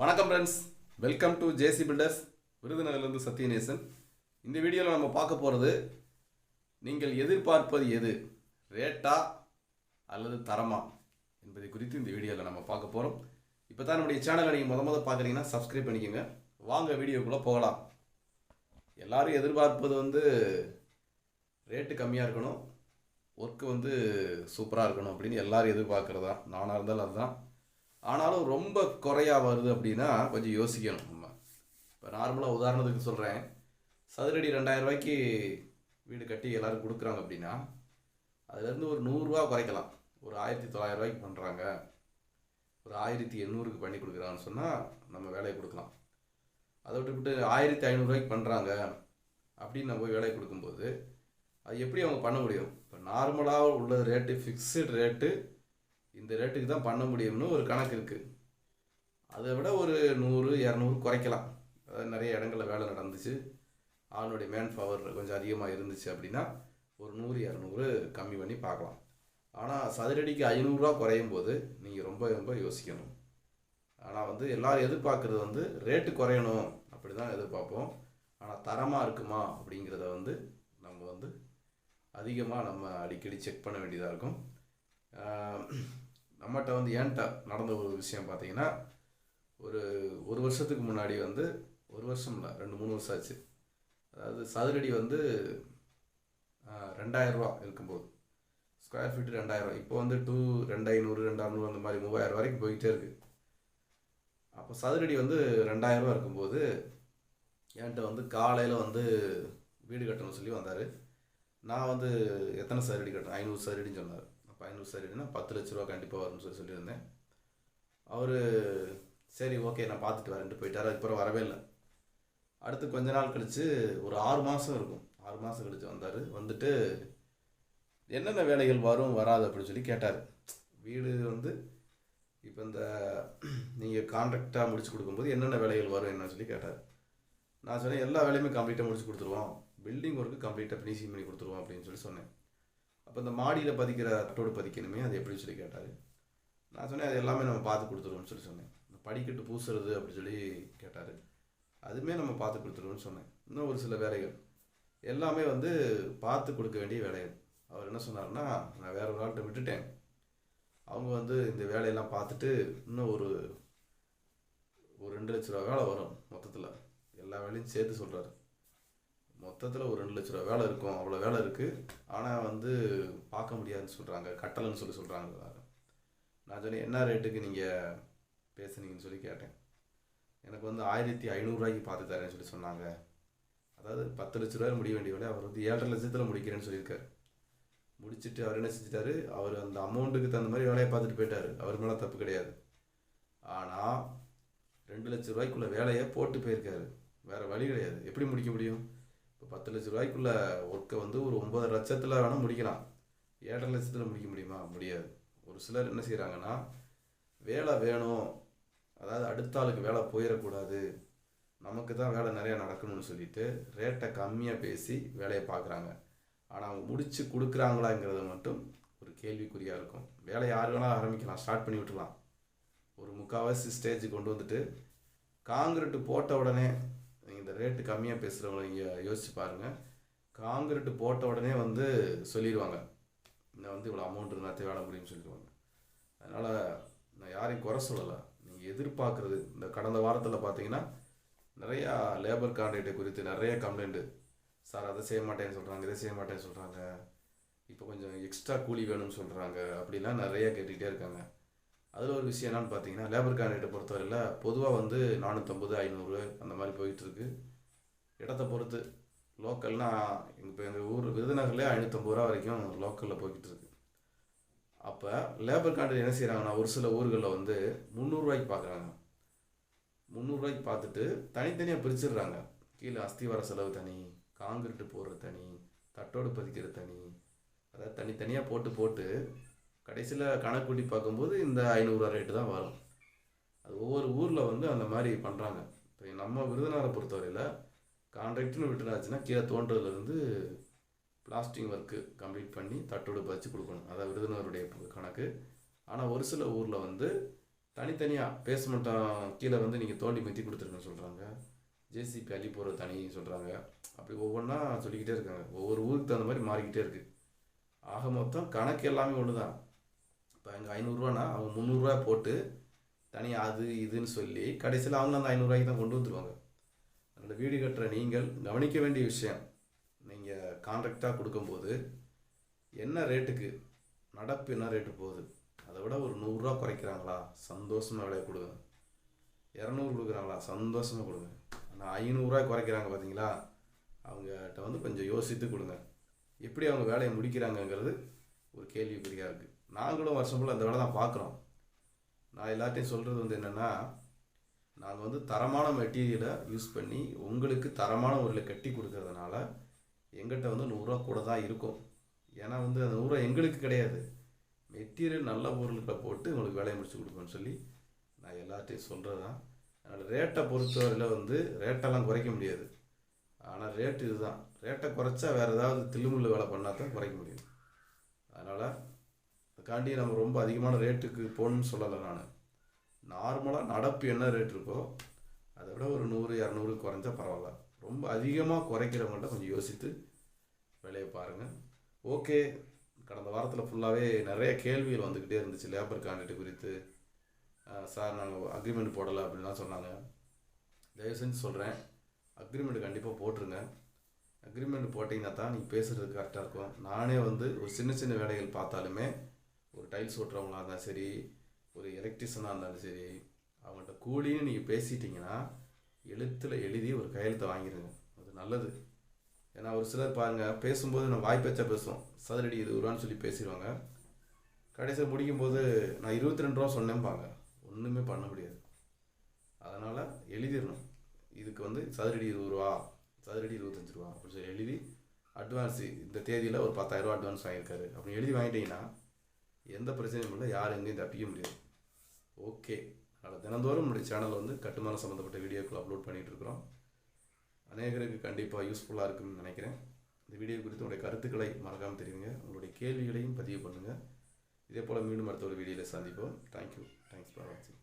வணக்கம் friends welcome to J C builders விருதுநகர்லேருந்து Sathyanesan. இந்த வீடியோவில் நம்ம பார்க்க போகிறது நீங்கள் எதிர்பார்ப்பது எது? ரேட்டா அல்லது தரமா? என்பதை குறித்து இந்த வீடியோவில் நம்ம பார்க்க போகிறோம் இப்போ தான் நம்முடைய சேனலை நீங்கள் முத முத பார்க்குறீங்கன்னா சப்ஸ்கிரைப் பண்ணிக்கோங்க. வாங்க வீடியோக்குள்ளே போகலாம். எல்லோரும் எதிர்பார்ப்பது வந்து ரேட்டு கம்மியாக இருக்கணும் ஒர்க்கு வந்து சூப்பராக இருக்கணும் அப்படின்னு எல்லோரும் எதிர்பார்க்குறதா? நானாக இருந்தாலும் அதுதான். ஆனாலும் ரொம்ப குறையா வருது அப்படின்னா கொஞ்சம் யோசிக்கணும். நம்ம இப்போ நார்மலாக உதாரணத்துக்கு சொல்கிறேன் சதுரடி ரெண்டாயிரம் ரூபாய்க்கு வீடு கட்டி எல்லோரும் கொடுக்குறாங்க அப்படின்னா அதுலேருந்து ஒரு நூறுரூவா குறைக்கலாம். ஒரு ஆயிரத்தி தொள்ளாயிரம் ரூபாய்க்கு பண்ணுறாங்க ஒரு ஆயிரத்தி எண்ணூறுக்கு பண்ணி கொடுக்குறாங்கன்னு சொன்னால் நம்ம வேலையை கொடுக்கலாம். அதை விட்டுவிட்டு ஆயிரத்தி ஐநூறுரூவாய்க்கு பண்ணுறாங்க அப்படின்னு நம்ம போய் வேலையை கொடுக்கும்போது அது எப்படி அவங்க பண்ண முடியும்? இப்போ நார்மலாக உள்ள ரேட்டு ஃபிக்ஸ்டு ரேட்டு இந்த ரேட்டுக்கு தான் பண்ண முடியும்னு ஒரு கணக்கு இருக்குது அதை விட ஒரு நூறு இரநூறு குறைக்கலாம். அதாவது நிறைய இடங்களில் வேலை நடந்துச்சு. ஆளுடைய மேன் பவர் கொஞ்சம் அதிகமாக இருந்துச்சு அப்படின்னா ஒரு நூறு இரநூறு கம்மி பண்ணி பார்க்கலாம். ஆனால் சதுரடிக்கு ஐநூறுரூவா குறையும் போது நீங்கள் ரொம்ப ரொம்ப யோசிக்கணும். ஆனால் வந்து எல்லோரும் எதிர்பார்க்குறது வந்து ரேட்டு குறையணும் அப்படி தான் எதிர்பார்ப்போம். ஆனால் தரமாக இருக்குமா அப்படிங்கிறத வந்து நம்ம வந்து அதிகமாக நம்ம அடிக்கடி செக் பண்ண வேண்டியதாக இருக்கும். நம்மகிட்ட வந்து ஏன்ட்ட நடந்த ஒரு விஷயம் பார்த்தீங்கன்னா ஒரு ஒரு வருஷத்துக்கு முன்னாடி வந்து ஒரு வருஷம் இல்லை ரெண்டு மூணு வருஷம் ஆச்சு. அதாவது சதுரடி வந்து ரெண்டாயிரரூவா இருக்கும்போது. ஸ்கொயர் ஃபீட் ரெண்டாயிரம் இப்போ வந்து டூ ரெண்டு ஐநூறு ரெண்டு அறநூறு அந்த மாதிரி மூவாயிரம் வரைக்கும் போயிட்டே இருக்குது அப்போ சதுரடி வந்து ரெண்டாயிரரூவா இருக்கும்போது என்கிட்ட வந்து காலையில் வந்து வீடு கட்டணும்னு சொல்லி வந்தார். நான் வந்து எத்தனை சதுரடி கட்டணும்? ஐநூறு சதுரடின்னு சொன்னார். பதினூறு ஐநூறு சதுரடினா பத்து லட்ச ரூபா கண்டிப்பாக வரும்னு சொல்லி சொல்லியிருந்தேன். அவர் சரி ஓகே நான் பார்த்துட்டு வரேன்ட்டு போயிட்டார். அதுக்கப்புறம் வரவே இல்லை. அடுத்து கொஞ்ச நாள் கழித்து ஒரு ஆறு மாதம் இருக்கும். ஆறு மாதம் கழித்து வந்தார். வந்துட்டு என்னென்ன வேலைகள் வரும் வராது? அப்படின்னு சொல்லி கேட்டார். வீடு வந்து இப்போ இந்த நீங்கள் கான்ட்ராக்டாக முடிச்சு கொடுக்கும்போது என்னென்ன வேலைகள் வரும் என்னன்னு சொல்லி கேட்டார். நான் சொன்னேன் எல்லா வேலையுமே கம்ப்ளீட்டாக முடிச்சு கொடுத்துருவோம். பில்டிங் ஒர்க்கு கம்ப்ளீட்டாக ஃபினிஷிங் பண்ணி கொடுத்துருவோம் அப்படின்னு சொல்லி சொன்னேன். அப்போ இந்த மாடியில் பதிக்கிற அட்டோடு பதிக்கணுமே அது எப்படின்னு சொல்லி கேட்டார்? நான் சொன்னேன் அது எல்லாமே நம்ம பார்த்து கொடுத்துருவோம்னு சொல்லி சொன்னேன். இந்த படிக்கட்டு பூசுறது அப்படி சொல்லி கேட்டார். அதுவுமே நம்ம பார்த்து கொடுத்துருவோம்னு சொன்னேன். இன்னும் ஒரு சில வேலைகள். எல்லாமே வந்து பார்த்து கொடுக்க வேண்டிய வேலைகள். அவர் என்ன சொன்னார்னா நான் வேற ஒரு ஆள்கிட்ட விட்டுட்டேன். அவங்க வந்து இந்த வேலையெல்லாம் பார்த்துட்டு இன்னும் ஒரு ஒரு ரெண்டு லட்ச ரூபா வேலை வரும் மொத்தத்தில். எல்லா வேலையும் சேர்த்து சொல்கிறாரு மொத்தத்தில் ஒரு ரெண்டு லட்ச ரூபா வேலை இருக்கும் அவ்வளோ வேலை இருக்குது ஆனால் வந்து பார்க்க முடியாதுன்னு சொல்கிறாங்க கட்டலைன்னு சொல்லி சொல்கிறாங்க நான் சொன்னேன் என்ன ரேட்டுக்கு நீங்கள் பேசுனீங்கன்னு சொல்லி கேட்டேன். எனக்கு வந்து ஆயிரத்தி ஐநூறுரூவாய்க்கு பார்த்து தரேன்னு சொல்லி சொன்னாங்க. அதாவது பத்து லட்ச ரூபாய் முடிய வேண்டிய வேலை அவர் வந்து ஏழரை லட்சத்தில் முடிக்கிறேன்னு சொல்லியிருக்காரு. முடிச்சுட்டு அவர் என்ன செஞ்சிட்டாரு? அவர் அந்த அமௌண்ட்டுக்கு தகுந்த மாதிரி வேலையை பார்த்துட்டு போயிட்டார். அவர் மேலே தப்பு கிடையாது. ஆனால் ரெண்டு லட்ச ரூபாய்க்குள்ள வேலையை போட்டு போயிருக்காரு. வேறு வழி கிடையாது. எப்படி முடிக்க முடியும்? இப்போ பத்து லட்ச ரூபாய்க்குள்ள ஒர்க்கை வந்து ஒரு ஒன்பது லட்சத்தில் வேணால் முடிக்கலாம். ஏழரை லட்சத்தில் முடிக்க முடியுமா? முடியாது. ஒரு சிலர் என்ன செய்கிறாங்கன்னா வேலை வேணும். அதாவது அடுத்த ஆளுக்கு வேலை போயிடக்கூடாது. நமக்கு தான் வேலை நிறையா நடக்கணும்னு சொல்லிட்டு ரேட்டை கம்மியாக பேசி வேலையை பார்க்குறாங்க. ஆனால் அவங்க முடித்து கொடுக்குறாங்களாங்கிறது மட்டும் ஒரு கேள்விக்குறியாக இருக்கும். வேலை யார் வேணாலும் ஆரம்பிக்கலாம். ஸ்டார்ட் பண்ணி விட்டுலாம் ஒரு முக்கால்வாசி ஸ்டேஜ் கொண்டு வந்துட்டு காங்கிரீட்டு போட்ட உடனே இந்த ரேட்டு கம்மியாக பேசுகிறவங்கள நீங்கள் யோசிச்சு பாருங்கள் காங்கிரீட்டு போட்ட உடனே வந்து சொல்லிடுவாங்க இந்த வந்து இவ்வளோ அமௌண்ட் இருந்தால் வேலை முடியும்னு சொல்லிடுவாங்க அதனால் நான் யாரையும் குறை சொல்லலை. நீங்கள் எதிர்பார்க்குறது இந்த கடந்த வாரத்தில் பார்த்தீங்கன்னா நிறையா லேபர் கான்ட்ராக்டை குறித்து நிறைய கம்ப்ளைண்ட்டு சார் அதை செய்ய மாட்டேன்னு சொல்கிறாங்க இதை செய்ய மாட்டேன்னு சொல்கிறாங்க இப்போ கொஞ்சம் எக்ஸ்ட்ரா கூலி வேணும்னு சொல்கிறாங்க அப்படிலாம் நிறையா கேட்டுக்கிட்டே இருக்காங்க. அதில் ஒரு விஷயம் என்னென்னு பார்த்தீங்கன்னா லேபர் கான்ட்ராக்டை பொறுத்தவரையில் பொதுவாக வந்து நானூற்றம்பது ஐநூறு அந்த மாதிரி போயிட்டுருக்கு. இடத்த பொறுத்து லோக்கல்னால் இப்போ எங்கள் ஊர் விருதுநகர்லேயே ஐநூற்றம்பது ரூபா வரைக்கும் லோக்கலில் போய்கிட்டு இருக்கு அப்போ லேபர் கான்ட்ராக்ட் என்ன செய்கிறாங்கன்னா ஒரு சில ஊர்களில் வந்து முந்நூறுரூவாய்க்கு பார்க்குறாங்க முந்நூறுரூவாய்க்கு பார்த்துட்டு தனித்தனியாக பிரிச்சிடுறாங்க. கீழே அஸ்திவார செலவு தனி காங்கிரீட்டு போடுற தனி தட்டோடு பதிக்கிற தனி அதாவது தனித்தனியாக போட்டு போட்டு கடைசியில் கணக்கு கூட்டி பார்க்கும்போது இந்த ஐநூறுரூவா ரேட்டு தான் வரும். அது ஒவ்வொரு ஊரில் வந்து அந்த மாதிரி பண்ணுறாங்க இப்போ நம்ம விருதுநகரை பொறுத்தவரையில் கான்ட்ராக்ட்னு விட்டுனாச்சுன்னா கீழே தோன்றதுலேருந்து பிளாஸ்டிங் ஒர்க்கு கம்ப்ளீட் பண்ணி தட்டோடு பதிச்சு கொடுக்கணும். அதான் விருதுநகருடைய கணக்கு. ஆனால் ஒரு சில ஊரில் வந்து தனித்தனியாக பேஸ்மெண்ட்டம் கீழே வந்து நீங்கள் தோண்டி மித்தி கொடுத்துருக்குன்னு சொல்கிறாங்க ஜேசிபி அள்ளி போகிற தனி சொல்கிறாங்க அப்படி ஒவ்வொன்றா சொல்லிக்கிட்டே இருக்காங்க. ஒவ்வொரு ஊருக்கு தகுந்த மாதிரி மாறிக்கிட்டே இருக்குது ஆக மொத்தம் கணக்கு எல்லாமே ஒன்று தான் இப்போ அங்கே ஐநூறுரூவானா? அவங்க முந்நூறுரூவா போட்டு தனியாக அது இதுன்னு சொல்லி கடைசியில் அவங்க அந்த ஐநூறுரூவாய்க்கு தான் கொண்டு வந்துருவாங்க. அதனால் வீடு கட்டுற நீங்கள் கவனிக்க வேண்டிய விஷயம் நீங்கள் கான்ட்ராக்டாக கொடுக்கும்போது என்ன ரேட்டுக்கு நடப்பு என்ன ரேட்டு போகுது? அதை விட ஒரு நூறுரூவா குறைக்கிறாங்களா? சந்தோஷமாக விலையை கொடுங்க. இரநூறு கொடுக்குறாங்களா? சந்தோஷமாக கொடுங்க. ஆனால் ஐநூறுரூவா குறைக்கிறாங்க பார்த்தீங்களா? அவங்ககிட்ட வந்து கொஞ்சம் யோசித்து கொடுங்க. எப்படி அவங்க வேலையை முடிக்கிறாங்கங்கிறது ஒரு கேள்விக்குறியாக இருக்குது நாங்களும் வருஷம் ஃபுல்லாக அந்த வேலை தான் பார்க்குறோம். நான் எல்லாத்தையும் சொல்கிறது வந்து என்னென்னா நாங்கள் வந்து தரமான மெட்டீரியலை யூஸ் பண்ணி உங்களுக்கு தரமான முறையில் கட்டி கொடுக்கறதுனால எங்கிட்ட வந்து நூறுரூவா கூட தான் இருக்கும். ஏன்னா வந்து அந்த நூறுரூவா எங்களுக்கு கிடையாது. மெட்டீரியல் நல்ல பொருள்களை போட்டு உங்களுக்கு வேலையை முடிச்சு கொடுப்பேன்னு சொல்லி நான் எல்லாத்தையும் சொல்கிறது தான். அதனால் ரேட்டை பொறுத்தவரையில் வந்து ரேட்டெல்லாம் குறைக்க முடியாது. ஆனால் ரேட்டு இதுதான் ரேட்டை குறைச்சா வேறு ஏதாவது தில்லுமுள்ளு வேலை பண்ணால் தான் குறைக்க முடியும். அதனால் அதுக்காண்டி நம்ம ரொம்ப அதிகமான ரேட்டுக்கு போகணும்னு சொல்லலை நான். நார்மலாக நடப்பு என்ன ரேட் இருக்கோ அதை விட ஒரு நூறு இரநூறு குறைஞ்சா பரவாயில்ல. ரொம்ப அதிகமாக குறைக்கிறவங்கள்ட்ட கொஞ்சம் யோசித்து விலையை பாருங்கள் ஓகே கடந்த வாரத்தில் ஃபுல்லாகவே நிறைய கேள்விகள் வந்துக்கிட்டே இருந்துச்சு. லேபர் கான்ட்ராக்ட் குறித்து சார் நாங்கள் அக்ரிமெண்ட் போடலை அப்படின்லாம் சொன்னாங்க. தயவு செஞ்சு சொல்கிறேன் அக்ரிமெண்ட் கண்டிப்பாக போட்டுருங்க. அக்ரிமெண்ட் போட்டிங்கன்னா தான் நீங்கள் பேசுகிறது கரெக்டாக இருக்கும். நானே வந்து ஒரு சின்ன சின்ன வேலைகள் பார்த்தாலுமே ஒரு டைல்ஸ் ஓட்டுறவங்களாக இருந்தாலும் சரி ஒரு எலக்ட்ரிஷனாக இருந்தாலும் சரி அவங்கள்ட்ட கூலின்னு நீங்கள் பேசிட்டீங்கன்னா எழுத்தில் எழுதி ஒரு கையெழுத்தை வாங்கிடுங்க அது நல்லது. ஏன்னா ஒரு சிலர் பாருங்கள் பேசும்போது நம்ம வாய்ப்பேச்சா பேசுவோம். சதுரடி இருபது ரூபான்னு சொல்லி பேசிடுவாங்க. கடைசியில் முடிக்கும்போது நான் இருபத்தி ரெண்டு ரூபா சொன்னேன்பாங்க. ஒன்றுமே பண்ண முடியாது. அதனால் எழுதிடணும். இதுக்கு வந்து சதுரடி இருபது ரூபா சதுரடி இருபத்தஞ்சு ரூபா. அப்படின்னு சொல்லி எழுதி அட்வான்ஸ் இந்த தேதியில் ஒரு பத்தாயிரரூபா அட்வான்ஸ் வாங்கியிருக்காரு. அப்படின்னு எழுதி வாங்கிட்டீங்கன்னா எந்த பிரச்சனையும் இல்லை யார் எங்கேயும் தப்பிக்க முடியாது. ஓகே அதனால் தினந்தோறும் நம்முடைய சேனலில் வந்து கட்டுமானம் சம்மந்தப்பட்ட வீடியோக்கள் அப்லோட் பண்ணிகிட்டு இருக்கிறோம். அநேகருக்கு கண்டிப்பாக யூஸ்ஃபுல்லாக இருக்குன்னு நினைக்கிறேன். இந்த வீடியோ குறித்து உங்களுடைய கருத்துக்களை மறக்காமல் தெரியுங்க உங்களுடைய கேள்விகளையும் பதிவு பண்ணுங்கள் இதே போல் மீண்டும் அடுத்த ஒரு வீடியோவில் சந்திப்போம். தேங்க்யூ தேங்க்ஸ் ஃபார் வாட்சிங்